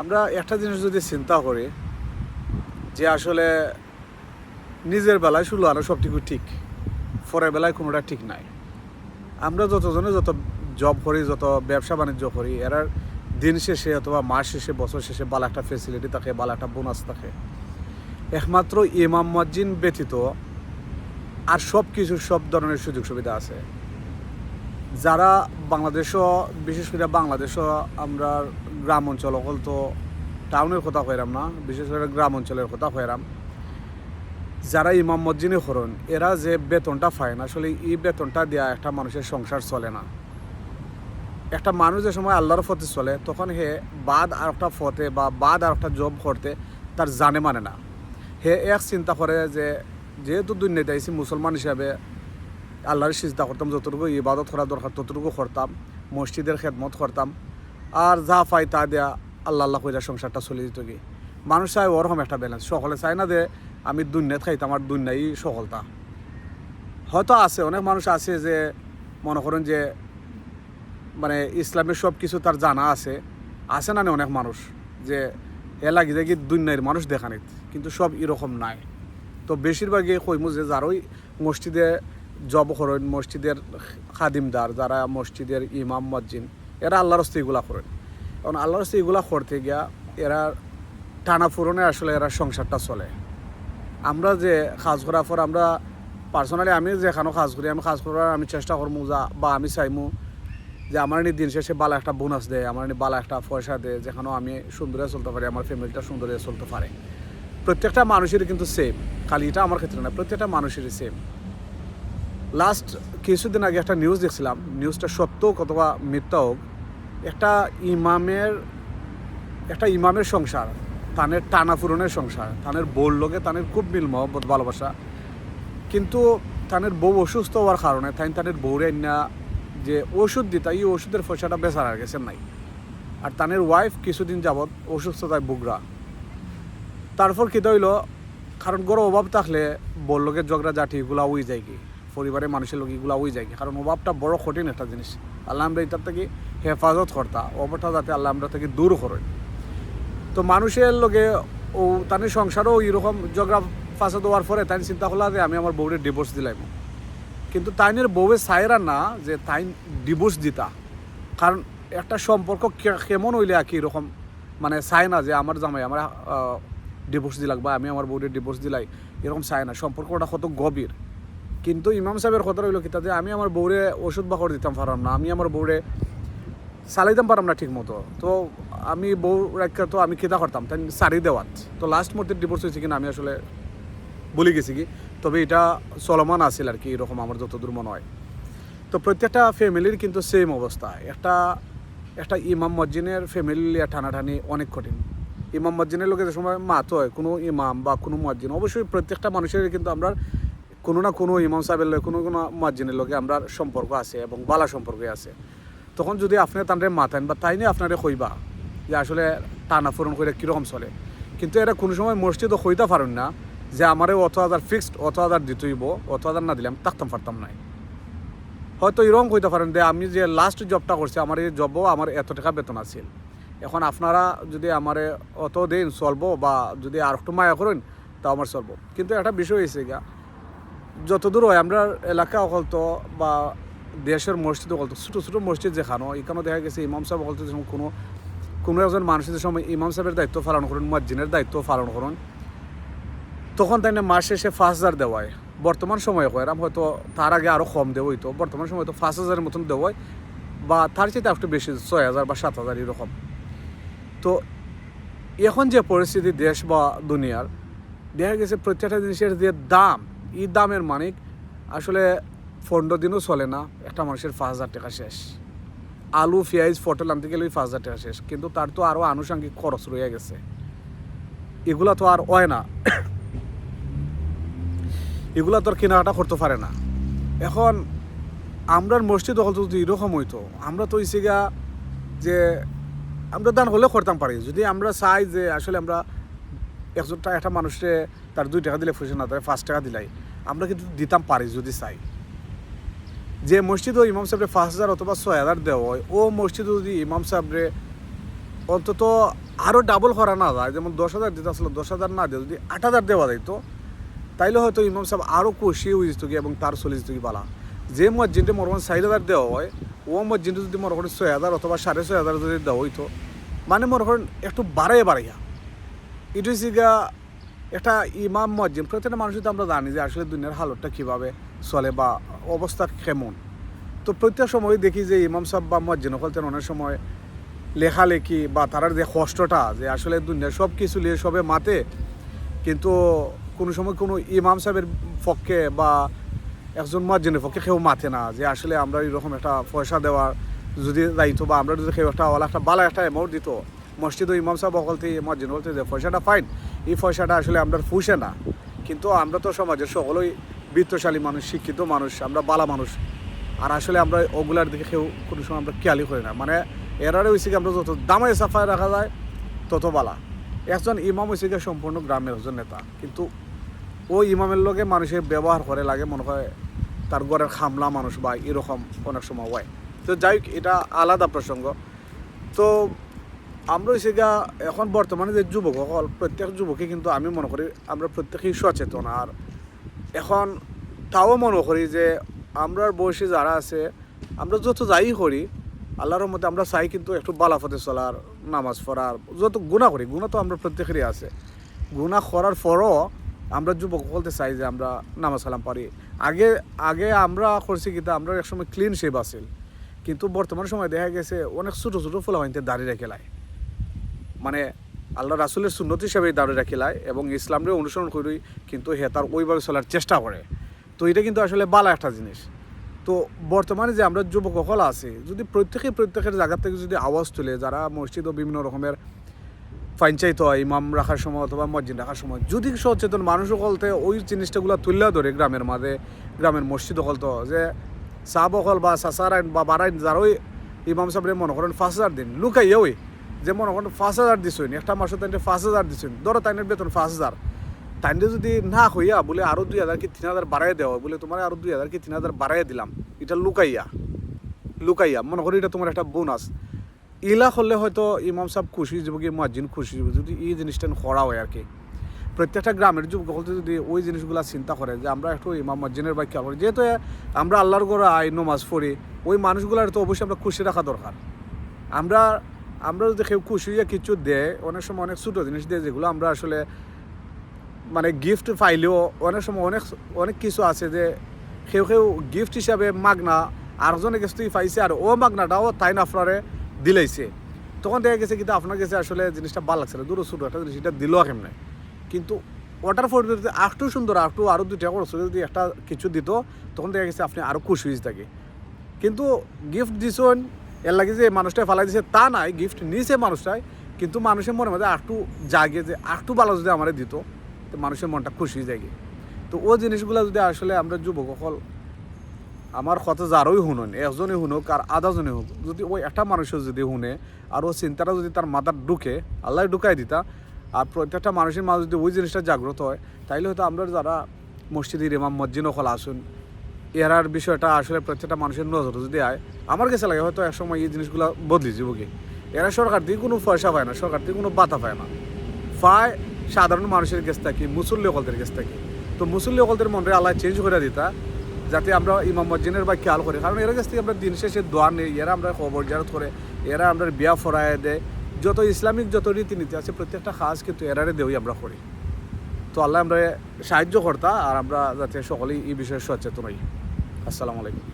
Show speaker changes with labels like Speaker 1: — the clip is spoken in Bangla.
Speaker 1: আমরা একটা জিনিস যদি চিন্তা করি, যে আসলে নিজের বেলায় শুরু আরও সবটুকু ঠিক, পরের বেলায় কোনোটা ঠিক নাই। আমরা যতজনে যত জব করি, যত ব্যবসা বাণিজ্য করি, এরা দিন শেষে অথবা মাস শেষে, বছর শেষে ভালো একটা ফেসিলিটি থাকে, ভালো একটা বোনাস থাকে। একমাত্র ইমাম মজ্জিন ব্যতীত আর সব কিছু সব ধরনের সুযোগ সুবিধা আছে। যারা বাংলাদেশও, বিশেষ করে বাংলাদেশও আমরা গ্রাম অঞ্চল অকল তো টাউনের কথা কইরাম না, বিশেষ করে গ্রাম অঞ্চলের কথা কইরাম। যারা ইমাম মসজিদে হরণ, এরা যে বেতনটা পায় না, আসলে এই বেতনটা দেওয়া একটা মানুষের সংসার চলে না। একটা মানুষ যে সময় আল্লাহর ফতে চলে, তখন হে বাদ আর একটা ফতে বা বাদ আর একটা জব করতে তার জানে মানে না। হে এক চিন্তা করে যে, যেহেতু দুর্নীতি আইসি মুসলমান হিসাবে আল্লাহর চিন্তা করতাম, যতটুকু ইবাদত করা দরকার, ততটুকু করতাম। মসজিদের খেদমত করতাম। আর যা পাই তা দেয়া আল্লাহ আল্লাহ কইরা সংসারটা চলে যেত কি। মানুষ চায় ওরকম একটা ব্যালেন্স সকলে চায় না যে, আমি দুনিয়াত খাইতাম আর দুনিয়াই সফলতা। হয়তো আছে, অনেক মানুষ আছে যে, মনে করেন যে মানে ইসলামের সব কিছু তার জানা আছে। আছে না অনেক মানুষ যে, এ লাগি কি দুনিয়ার মানুষ দেখা দেখানিত কিন্তু সব এরকম নাই। তো বেশিরভাগই কইমু যে, যারই মসজিদে জব করেন মসজিদের খাদিমদার, যারা মসজিদের ইমাম, মসজিদ, এরা আল্লাহর হস্তে এগুলা করেন। কারণ আল্লাহর হস্তে এগুলা করতে গিয়া এরা টানা ফুরনে আসলে এরা সংসারটা চলে। আমরা যে কাজ করার পর আমরা পার্সোনালি আমি যেখানে কাজ করি, আমি কাজ করার আমি চেষ্টা করব যা, বা আমি চাইমু যে আমার নি দিন শেষে বালা একটা বোনাস দেয়, আমার নি বালা একটা পয়সা দেয় যেখানেও আমি সুন্দরে চলতে পারি, আমার ফ্যামিলিটা সুন্দরে চলতে পারে। প্রত্যেকটা মানুষেরই কিন্তু সেম খালি এটা আমার ক্ষেত্রে না, প্রত্যেকটা মানুষেরই সেম লাস্ট কিছুদিন আগে একটা নিউজ দেখছিলাম। নিউজটা সত্য অথবা মিথ্যা হোক, একটা ইমামের একটা ইমামের সংসার, তানের টানা ফুরনের সংসার, তানের বউর লোকে তানের খুব মিল মহব্বত, ভালোবাসা। কিন্তু তানের বউ অসুস্থ হওয়ার কারণে তাই তাদের বউরে না যে ওষুধ দিতা, এই ওষুধের পয়সাটা বেচার আর গেছে নাই। আর তানের ওয়াইফ কিছুদিন যাবৎ অসুস্থতায় বুগরা তারপর কী হইল? কারণ গরো অভাব থাকলে বললোকে ঝগড়া জাটি এগুলা উই যায় কি? পরিবারের মানুষের লোক এগুলা উই যায়। কারণ অভাবটা বড় কঠিন একটা জিনিস। আল্লাহ আমরা এটার থেকে হেফাজত করতা। অভাবটা যাতে আল্লাহ আমরা থেকে দূর করেন তো মানুষের লোকে ও তাদের সংসারও এরকম ঝগড়া ফাঁসা দেওয়ার পরে তাই চিন্তা করলা যে আমি আমার বউরে ডিভোর্স দিলাম। কিন্তু তাইনের বউয়ে চাইরা না যে তাই ডিভোর্স দিতা। কারণ একটা সম্পর্ক কেমন হইলে আর কি এরকম মানে চায় না যে আমার জামাই আমার ডিভোর্স দিলাক বা আমি আমার বউরে ডিভোর্স দিলাই। এরকম চায় না। সম্পর্কটা কত গভীর। কিন্তু ইমাম সাহেবের কথা রইল কি, তাতে আমি আমার বউরে ওষুধ বাকর দিতাম পারলাম না, আমি আমার বউরে চালাইতাম পারলাম না ঠিক মতো তো আমি বউ রাখা তো আমি খেতা করতাম, তাই সারি দেওয়াত। তো লাস্ট মুহূর্তে ডিভোর্স হয়েছে কিনা আমি আসলে বলে গেছি কি, তবে এটা চলমান আছিল আর কি, এরকম আমার যতদূর মনে হয়। তো প্রত্যেকটা ফ্যামিলির কিন্তু সেম অবস্থা। একটা একটা ইমাম মসজিদের ফ্যামিলি টানাটানি অনেক কঠিন। ইমাম মসজিদের লোকের সময় মাত হয়, কোনো ইমাম বা কোনো মসজিদ, অবশ্যই প্রত্যেকটা মানুষের কিন্তু আমরা কোনো না কোনো ইমাম সাহেবের লগে, কোনো কোনো মসজিদের লোকে আমরা সম্পর্ক আছে এবং বালা সম্পর্কে আছে। তখন যদি আপনি তানরে মাতেন বা তাই নিয়ে আপনারে কইবা যে আসলে টানা ফুরন করে কীরকম চলে। কিন্তু এরা কোনো সময় মসজিদও কইতে পারেন না যে আমারে অত হাজার ফিক্সড অত হাজার দিতেইব, অত হাজার না দিলে আমি থাকতাম পারতাম নাই। হয়তো এরকম কইতে পারেন যে আমি যে লাস্ট জবটা করছি, আমার এই জবও আমার এত টাকা বেতন আছিল এখন আপনারা যদি আমারে অত দিন চলবো বা যদি আর একটু মায়া করেন তা আমার চলবো। কিন্তু একটা বিষয় হয়েছে গা যতদূর হয়, আমরা এলাকা অকল তো বা দেশের মসজিদ অকলতো, ছোটো ছোটো মসজিদ যেখানো, এখানেও দেখা গেছে, ইমাম সাহেব অকল তো যখন কোনো কোনো একজন মানুষের সময় ইমাম সাহেবের দায়িত্ব পালন করুন, মসজিদের দায়িত্ব পালন করুন, তখন তাই না মাস শেষে পাঁচ হাজার দেওয়ায়। বর্তমান সময়ে কয়রাম হয়তো তার আগে আরও কম দেওয়াই তো বর্তমান সময় তো পাঁচ হাজারের মতন দেওয়ায় বা তার চেয়ে একটু বেশি, ছয় হাজার বা সাত হাজার এরকম। তো এখন যে পরিস্থিতি দেশ বা দুনিয়ার, দেখা গেছে প্রত্যেকটা জিনিসের যে দাম এই দামের মানিক আসলে পনেরো দিনও চলে না, একটা মানুষের পাঁচ হাজার টাকা শেষ। আলু, পেঁয়াজ, পটল আনতে গেলে ওই পাঁচ হাজার টাকা শেষ, কিন্তু তার তো আরও আনুষঙ্গিক খরচ রয়ে গেছে। এগুলা তো আর হয় না। এগুলা তো আর কেনাকাটা করতে পারে না। এখন আমরার মসজিদ হল যদি এরকম হইতো। আমরা তো হইছে গা যে আমরা দান হলেও করতাম পারি। যদি আমরা চাই যে আসলে আমরা একজন টা- একটা মানুষে তার দুই টাকা দিলে ফুসে না, তার পাঁচ টাকা দিলাই। আমরা কিন্তু দিতাম পারি যদি চাই। যে মসজিদ ও ইমাম সাহেবরে পাঁচ হাজার অথবা ছয় হাজার দেওয়া হয়, ও মসজিদ যদি ইমাম সাহেবরে অন্তত আরও ডাবল করা না যায়, যেমন দশ হাজার দিতে আসলে দশ হাজার না দিয়ে যদি আট হাজার দেওয়া যায় তো তাইলে হয়তো ইমাম সাহেব আরও খুশি হয়েছিল কি এবং তার চল্লিশ কি বালা যে মসজিদে মনে করেন চার হাজার দেওয়া হয়, ও মসজিদে যদি মনে ছয় হাজার অথবা সাড়ে ছয় হাজার যদি দেওয়া হইতো মানে মনে একটু বাড়াইয়া বাড়াইয়া। এটা গা একটা ইমাম মসজিদ। প্রত্যেকটা মানুষই তো আমরা জানি যে আসলে দুনিয়ার হালতটা কীভাবে চলে বা অবস্থা কেমন। তো প্রত্যেক সময় দেখি যে ইমাম সাহেব বা মসজিদ হলতেন অনেক সময় লেখালেখি বা তারার যে কষ্টটা যে আসলে দুনিয়ার সব কিছু নিয়ে সবে মাতে কিন্তু কোনো সময় কোনো ইমাম সাহেবের পক্ষে বা একজন মসজিদের পক্ষে কেউ মাতে না যে আসলে আমরা এরকম একটা পয়সা দেওয়ার যদি দায়িত্ব বা আমরা যদি কেউ একটা ওলা একটা বালা একটা অ্যামাউন্ট দিত মসজিদ ও ইমাম সাহেব বলতে, মসজিদ বলতে যে পয়সাটা ফাইন এই পয়সাটা আসলে আমরা ফুসে না। কিন্তু আমরা তো সমাজের সকলেই বৃত্তশালী মানুষ, শিক্ষিত মানুষ, আমরা বালা মানুষ। আর আসলে আমরা ওগুলার দিকে কেউ কোনো সময় আমরা খেয়ালই করি না। মানে এরারে হয়েছে আমরা যত দামে সাফায় রাখা যায়, তত বালা। একজন ইমাম হয়েছে সম্পূর্ণ গ্রামের একজন নেতা। কিন্তু ওই ইমামের লোকে মানুষের ব্যবহার করে লাগে, মনে হয় তার ঘরের খামলা মানুষ বা এরকম অনেক সময় হয়। তো যাই এটা আলাদা প্রসঙ্গ। তো আমরা হয়েছে গা এখন বর্তমানে যে যুবক সকল প্রত্যেক যুবকই কিন্তু আমি মনে করি আমরা প্রত্যেকেই সচেতন। আর এখন তাও মনে করি যে আমরার বয়সী যারা আছে, আমরা যত যাই করি, আল্লাহর মধ্যে আমরা চাই কিন্তু একটু বালাফতে চলার, নামাজ পড়ার, যত গুণা করি গুণা তো আমরা প্রত্যেকেরই আছে। গুণা করার পরও আমরা যুবক বলতে চাই যে আমরা নামাজ কালাম পারি আগে আগে আমরা করছি কিন্তু আমরা একসময় ক্লিন শেপ আছিল কিন্তু বর্তমান সময় দেখা গেছে অনেক ছোটো ছোটো ফুলাবাহিনীতে দাঁড়িয়ে রেখে লাই। মানে আল্লাহ রাসুলের সুন্নত হিসাবে দাঁড়িয়ে রাখি লাই এবং ইসলামরে অনুসরণ করি, কিন্তু হে তার ওইভাবে চলার চেষ্টা করে। তো এটা কিন্তু আসলে বালা একটা জিনিস। তো বর্তমানে যে আমরা যুবক সকল আছি, যদি প্রত্যেকে প্রত্যেকের জায়গা থেকে যদি আওয়াজ তুলে, যারা মসজিদ ও বিভিন্ন রকমের পঞ্চায়েত হয়, ইমাম রাখার সময় অথবা মসজিদ রাখার সময়, যদি সচেতন মানুষ সকলতে ওই জিনিসটাগুলো তুললে ধরে গ্রামের মাঝে, গ্রামের মসজিদ সকল তো, যে চাহ বকল বা চাচার আইন বা বারাইন যারই ইমাম সাহেবের মনে করেন হাজার দিন, লুকাইয়া ওই যে মনে করেন পাঁচ হাজার দিছুন, একটা মাসে তাইনে পাঁচ হাজার দিছুন। ধরো তাইনের বেতন পাঁচ হাজার। তাইনে যদি না হইয়া বলে আরও দুই হাজার কি তিন হাজার বাড়াই দেওয়া বলে তোমার আরও দুই হাজার কি তিন হাজার বাড়াই দিলাম, এটা লুকাইয়া লুকাইয়া, মনে করি এটা তোমার একটা বোনাস ইলা হলে হয়তো ইমাম সাহেব খুশি যাব কি মসজিদ খুশি যাব, যদি এই জিনিসটা করা হয় আর কি। প্রত্যেকটা গ্রামের যুবক হলতে যদি ওই জিনিসগুলো চিন্তা করে যে আমরা একটু ইমাম মসজিদের ব্যাখ্যা করি, যেহেতু আমরা আল্লাহর করে আই নমাজ পড়ি, ওই মানুষগুলোর তো অবশ্যই আমরা খুশি রাখা দরকার। আমরা আমরা যদি কেউ খুশি হয়ে কিছু দেয়, অনেক সময় অনেক ছোটো জিনিস দেয়, যেগুলো আমরা আসলে মানে গিফট পাইলেও অনেক সময় অনেক অনেক কিছু আছে যে কেউ কেউ গিফট হিসাবে মাগনা, আরেকজনের কাছ থেকে পাইছে আর ও মাগনাটাও তাই না আপনারে দিলাইছে। তখন দেখা গেছে কিন্তু আপনার কাছে আসলে জিনিসটা ভালো লাগছে না ছোটো একটা জিনিস, এটা দিল কেমনে? কিন্তু ফোর যদি আরেকটু সুন্দর, আরেকটু আরও দুইটা খরচ করে যদি একটা কিছু দিত, তখন দেখা গেছে আপনি আরও খুশি হয়েছে থাকে। কিন্তু গিফট দিছেন এর লাগে যে মানুষটা ফালাই দিছে, তা নাই গিফট নিছে মানুষটাই, কিন্তু মানুষের মনে মধ্যে আরেকটু জাগে যে, আরেকটু ভালো যদি আমার দিত, তো মানুষের মনটা খুশি জাগে তো ও জিনিসগুলো যদি আসলে আমরা যুবক সকল আমার কথা যারই শুনুন, একজনই শুনুক আর আধাজনে হোক, যদি ওই একটা মানুষের যদি শুনে, আর ও চিন্তাটা যদি তার মাথার ঢুকে আল্লাহ ঢুকাই দিতা, আর প্রত্যেকটা মানুষের মাঝে যদি ওই জিনিসটা জাগ্রত হয়, তাইলে হয়তো আমরা যারা মসজিদের ইমাম, মসজিদ নকল আসুন এরার বিষয়টা আসলে প্রত্যেকটা মানুষের নজর যদি আয়, আমার কাছে লাগে হয়তো এক সময় এই জিনিসগুলো বদলি যাব এরা সরকার দিয়ে কোনো পয়সা পায় না, সরকার দিয়ে কোনো বাতা পায় না। পায় সাধারণ মানুষের কাছ থেকে, মুসল্লি অকলদের কাছ থেকে। তো মুসল্লি সকলদের মনে আল্লাহ চেঞ্জ করে দিতা, যাতে আমরা ইমাম মসজিদের বা খেয়াল করি। কারণ এরা কাছ থেকে আমরা দিন শেষে দোয়া নেই, এরা আমরা খবর জারত করে, এরা আমরা বিয়া ফরায় দেয়। যত ইসলামিক যত রীতিনীতি আছে, প্রত্যেকটা কাজ কিন্তু এরারে দেওই আমরা করি। তো আল্লাহ আমরা সাহায্য কর্তা, আর আমরা যাতে সকলেই এই বিষয়ে সচেতন হই। আসসালামু আলাইকুম।